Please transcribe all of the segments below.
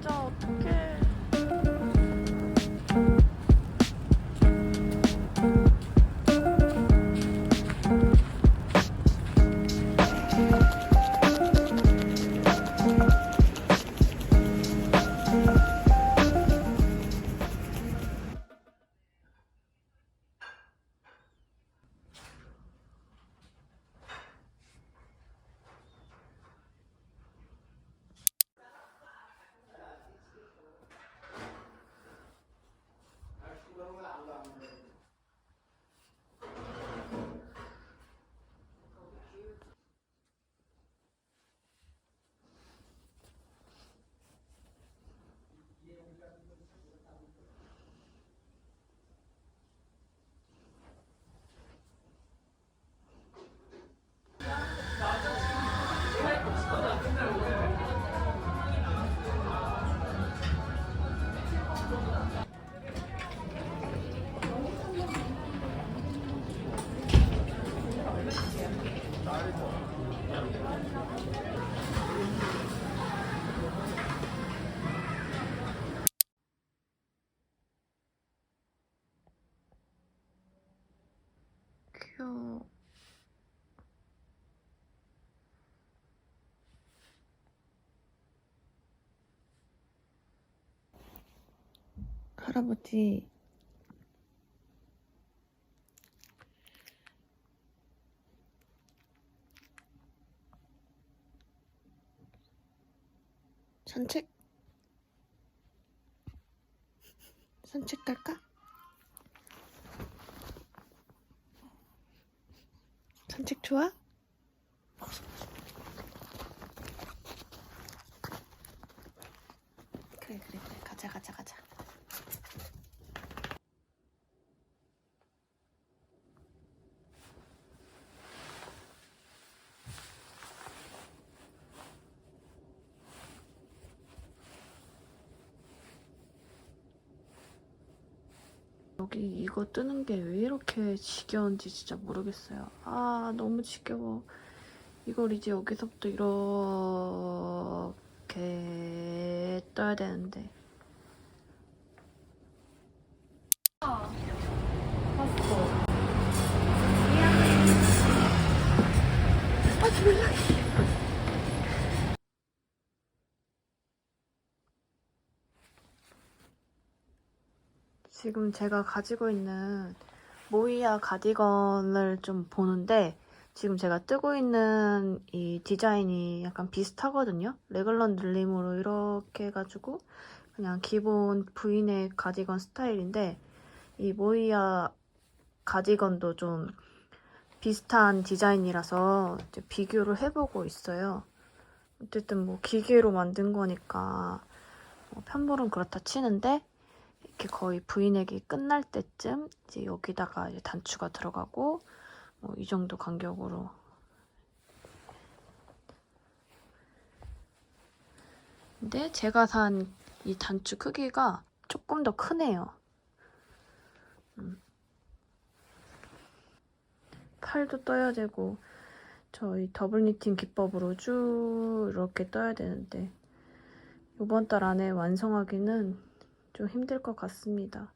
진짜 어떡해. 할아버지. 산책? 산책 갈까? 산책 좋아? 그래 그래 그래 가자 가자 가자 여기 이거 뜨는 게 왜 이렇게 지겨운지 진짜 모르겠어요. 아, 너무 지겨워. 이걸 이제 여기서부터 이렇게 떠야 되는데. 아, 졸라. 지금 제가 가지고 있는 모이야 가디건을 좀 보는데 지금 제가 뜨고 있는 이 디자인이 약간 비슷하거든요. 레글런 늘림으로 이렇게 해가지고 그냥 기본 브이넥 가디건 스타일인데 이 모이야 가디건도 좀 비슷한 디자인이라서 비교를 해보고 있어요. 어쨌든 뭐 기계로 만든 거니까 뭐 편물은 그렇다 치는데 이렇게 거의 브이넥이 끝날 때쯤 이제 여기다가 이제 단추가 들어가고 뭐 이 정도 간격으로 근데 제가 산 이 단추 크기가 조금 더 크네요. 음. 팔도 떠야 되고 저희 더블 니팅 기법으로 쭉 이렇게 떠야 되는데 이번 달 안에 완성하기는 좀 힘들 것 같습니다.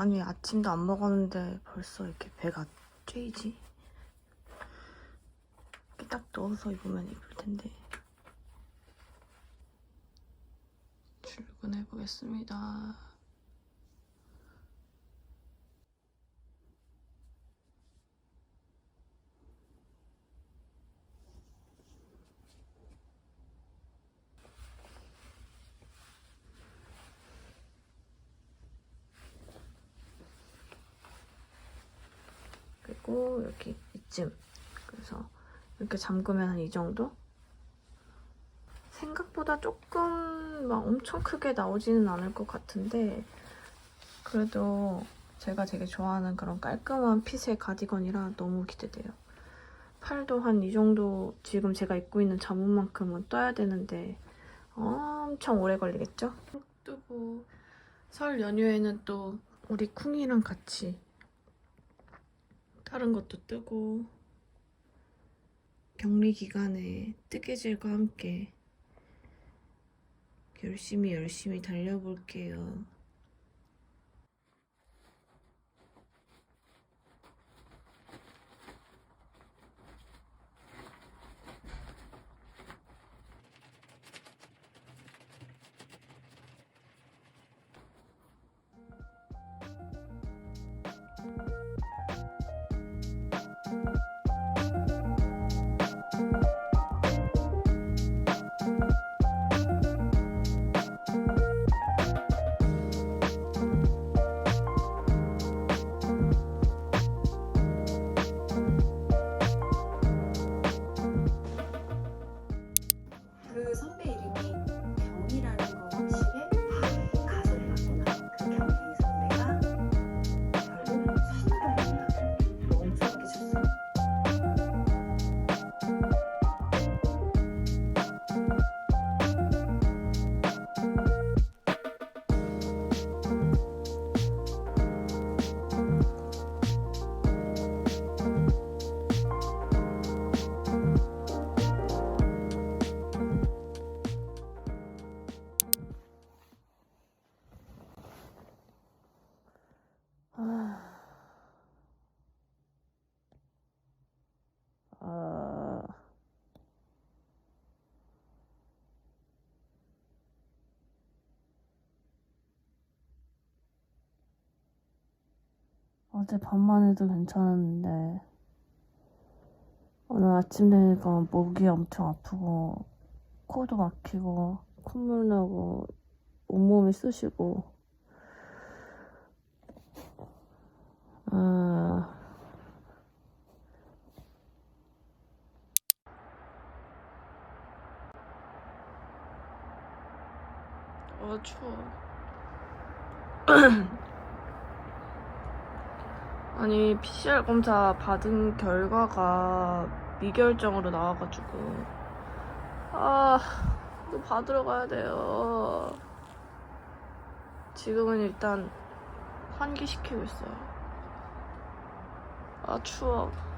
아니 아침도 안 먹었는데 벌써 이렇게 배가 쬐이지? 이렇게 딱 넣어서 입으면 이쁠 텐데 출근해 보겠습니다. 그리고 이렇게 이쯤 그래서 이렇게 잠그면 이 정도? 생각보다 조금 막 엄청 크게 나오지는 않을 것 같은데 그래도 제가 되게 좋아하는 그런 깔끔한 핏의 가디건이라 너무 기대돼요. 팔도 한 이 정도 지금 제가 입고 있는 잠옷만큼은 떠야 되는데 엄청 오래 걸리겠죠? 뜨고 설 연휴에는 또 우리 쿵이랑 같이 다른 것도 뜨고 격리 기간에 뜨개질과 함께 열심히 열심히 달려볼게요. 그 선배 이름이 어제 밤만 해도 괜찮았는데 오늘 아침 되니까 목이 엄청 아프고 코도 막히고 콧물 나고 온몸이 쑤시고. 아... 어 추워 아니 PCR 검사 받은 결과가 미결정으로 나와가지고. 아 또 받으러 가야 돼요. 지금은 일단 환기시키고 있어요. 아 추워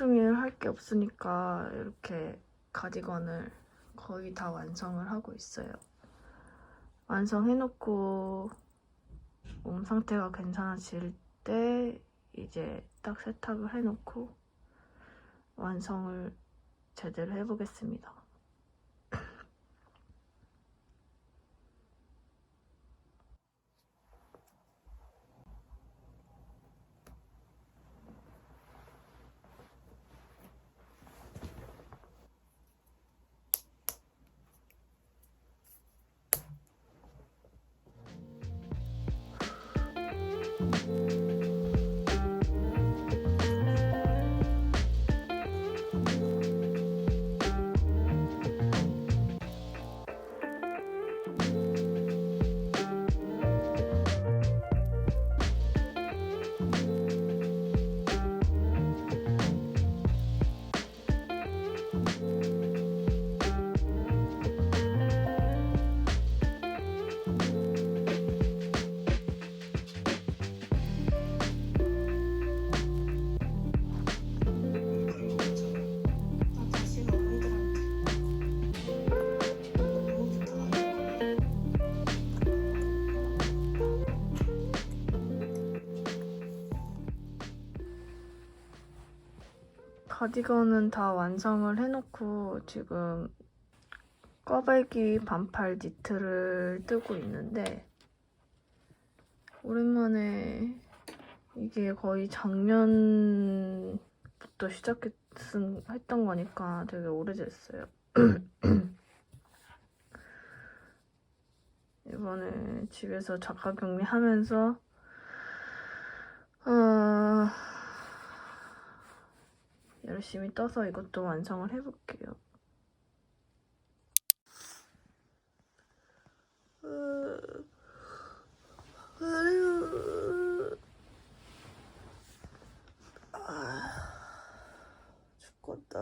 종일 할 게 없으니까 이렇게 가디건을 거의 다 완성을 하고 있어요. 완성해놓고 몸 상태가 괜찮아질 때 이제 딱 세탁을 해놓고 완성을 제대로 해보겠습니다. 가디건은 다 완성을 해놓고 지금 꿔발기 반팔 니트를 뜨고 있는데 오랜만에 이게 거의 작년부터 시작했던 거니까 되게 오래됐어요. 이번에 집에서 작가 격리하면서 어, 열심히 떠서 이것도 완성을 해볼게요. 죽겠다.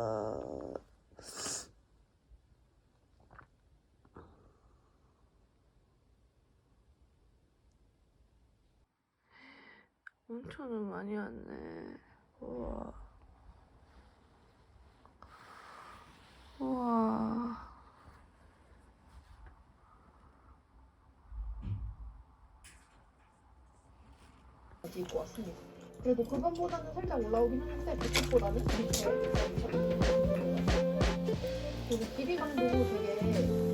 엄청 많이 왔네. 우와. 우와. 입고 왔습니다. 그래도 그간보다는 살짝 올라오긴 하는데 그것보다는 밑에 그리고 길이감도 되게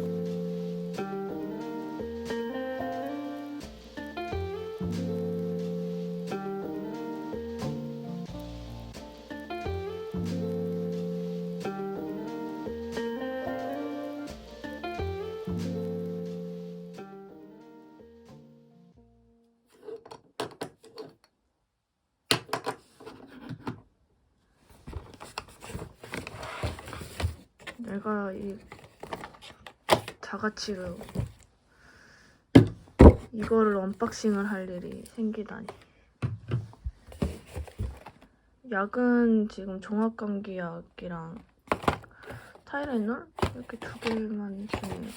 내가 이 자가치로 이거를 언박싱을 할 일이 생기다니. 약은 지금 종합감기약이랑 타이레놀 이렇게 두 개만 있네요.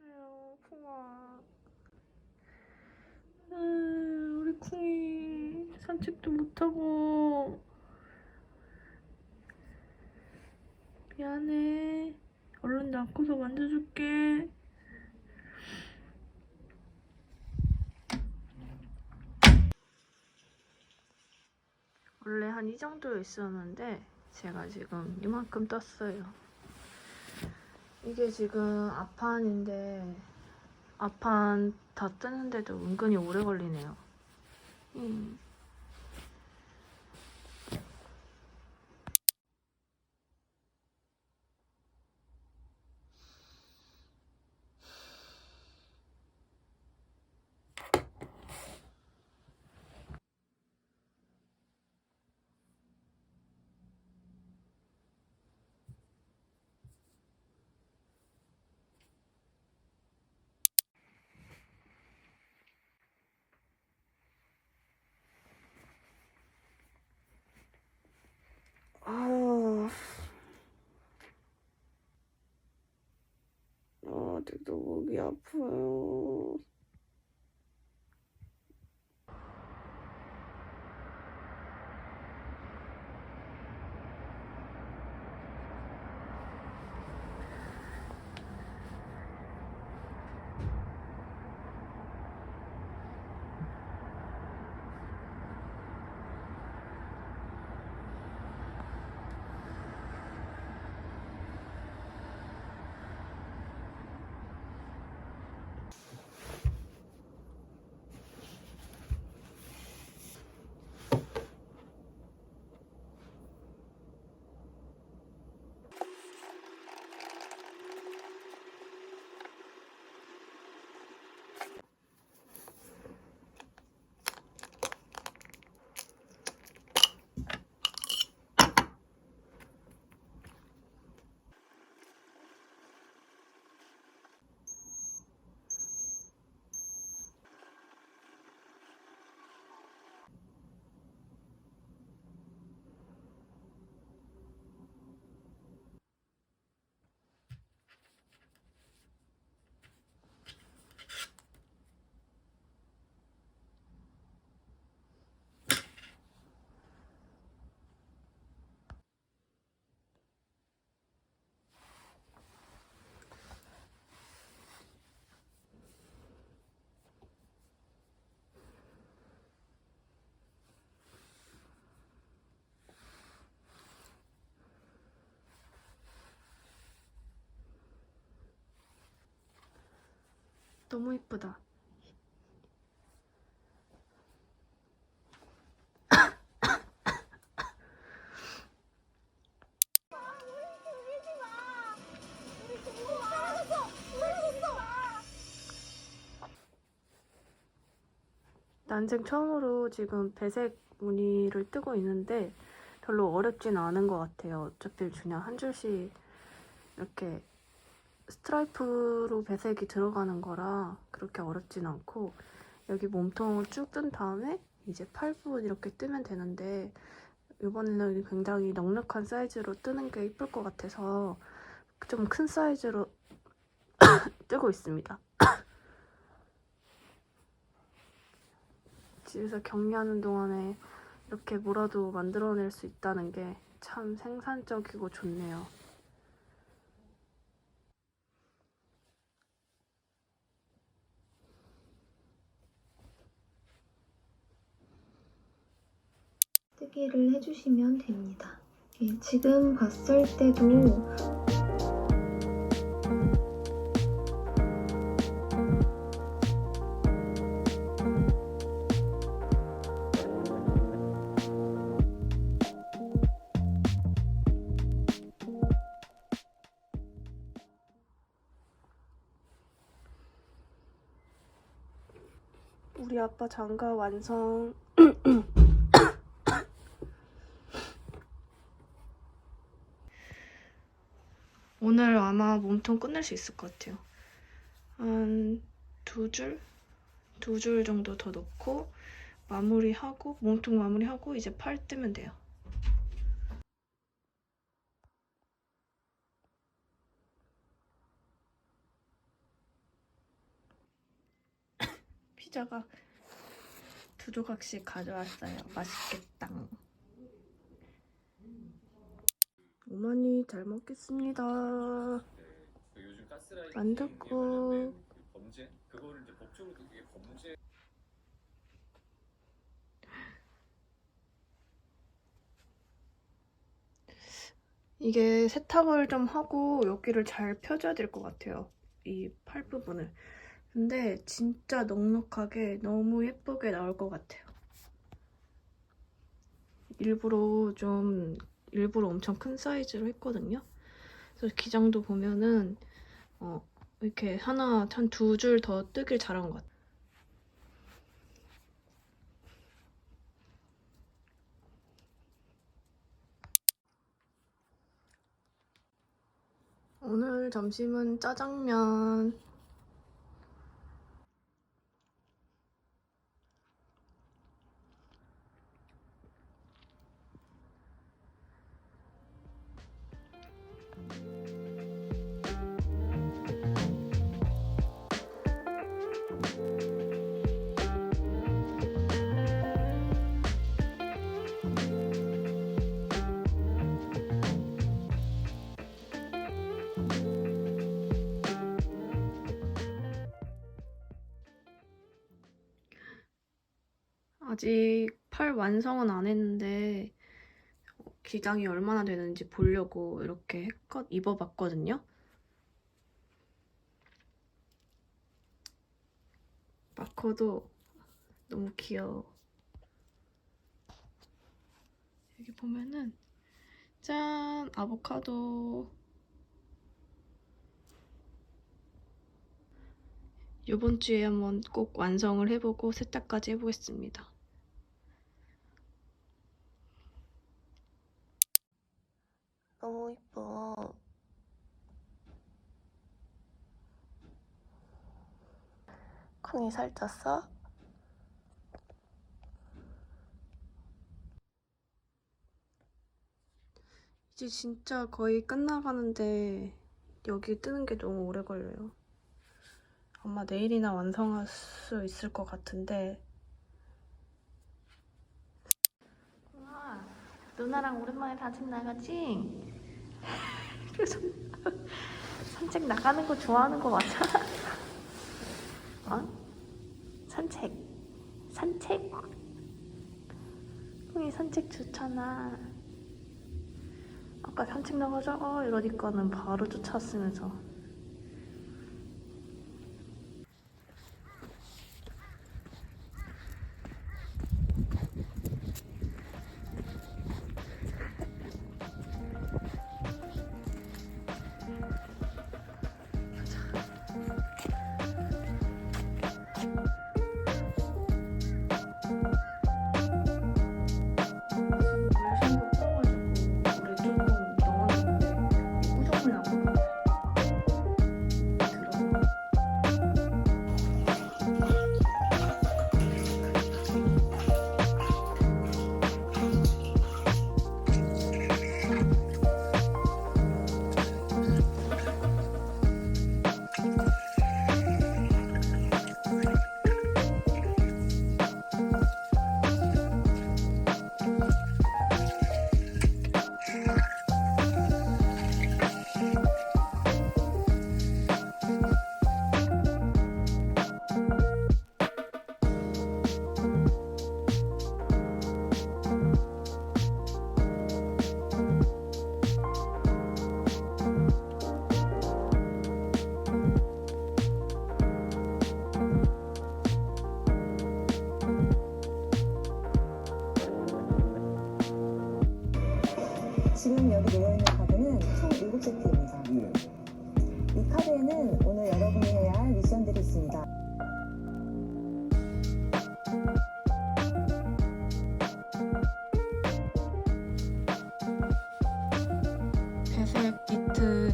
아유, 쿵아. 음, 우리 쿵이 산책도 못하고. 미안해. 얼른 낚고서 만져줄게. 원래 한 이 정도 있었는데 제가 지금 이만큼 떴어요. 이게 지금 앞판인데 앞판 다 뜨는데도 은근히 오래 걸리네요. 음. 아, 아직도 목이 아파요. 너무 이쁘다. 난생 처음으로 지금 배색 무늬를 뜨고 있는데 별로 어렵진 않은 것 같아요. 어차피 그냥 한 줄씩 이렇게 스트라이프로 배색이 들어가는 거라 그렇게 어렵진 않고 여기 몸통을 쭉 뜬 다음에 이제 팔 부분 이렇게 뜨면 되는데 이번에는 굉장히 넉넉한 사이즈로 뜨는 게 이쁠 것 같아서 좀 큰 사이즈로 뜨고 있습니다. 집에서 격리하는 동안에 이렇게 뭐라도 만들어낼 수 있다는 게 참 생산적이고 좋네요. 뜨개를 해주시면 됩니다. 예, 지금 봤을 때도 우리 아빠 장가 완성. 오늘 아마 몸통 끝낼 수 있을 것 같아요. 한 두 줄? 두 줄 정도 더 넣고 마무리하고 몸통 마무리하고 이제 팔 뜨면 돼요. 피자가 두 조각씩 가져왔어요. 맛있겠다. 어머니 잘 먹겠습니다. 범죄 이게 세탁을 좀 하고 여기를 잘 펴줘야 될 것 같아요. 이 팔 부분을. 근데 진짜 넉넉하게 너무 예쁘게 나올 것 같아요. 일부러 좀 일부러 엄청 큰 사이즈로 했거든요. 그래서 기장도 보면은 어, 이렇게 하나 한 두 줄 더 뜨길 잘한 것 같아요. 오늘 점심은 짜장면. 완성은 안 했는데 어, 기장이 얼마나 되는지 보려고 이렇게 했거, 입어봤거든요. 마커도 너무 귀여워. 여기 보면은 짠! 아보카도 이번 주에 한번 꼭 완성을 해보고 세탁까지 해보겠습니다. 너무 이뻐. 콩이 살쪘어? 이제 진짜 거의 끝나가는데 여기 뜨는 게 너무 오래 걸려요. 아마 내일이나 완성할 수 있을 것 같은데. 아, 누나랑 오랜만에 산책 나가지? 그래서 산책 나가는 거 좋아하는 거 맞아? 어? 산책. 산책. 형이 산책 좋잖아. 아까 산책 나가자 어, 이러니까는 바로 쫓아왔으면서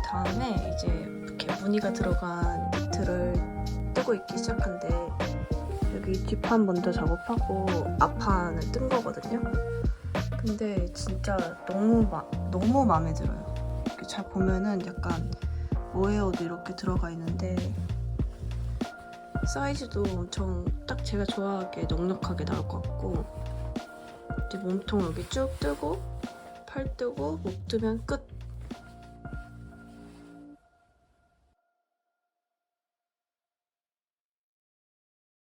다음에 이제 이렇게 무늬가 들어간 니트를 뜨고 있기 시작한데 여기 뒷판 먼저 작업하고 앞판을 뜬 거거든요. 근데 진짜 너무 마, 너무 마음에 들어요. 이렇게 잘 보면은 약간 모헤어도 이렇게 들어가 있는데 사이즈도 엄청 딱 제가 좋아하게 넉넉하게 나올 것 같고 이제 몸통 여기 쭉 뜨고 팔 뜨고 목 뜨면 끝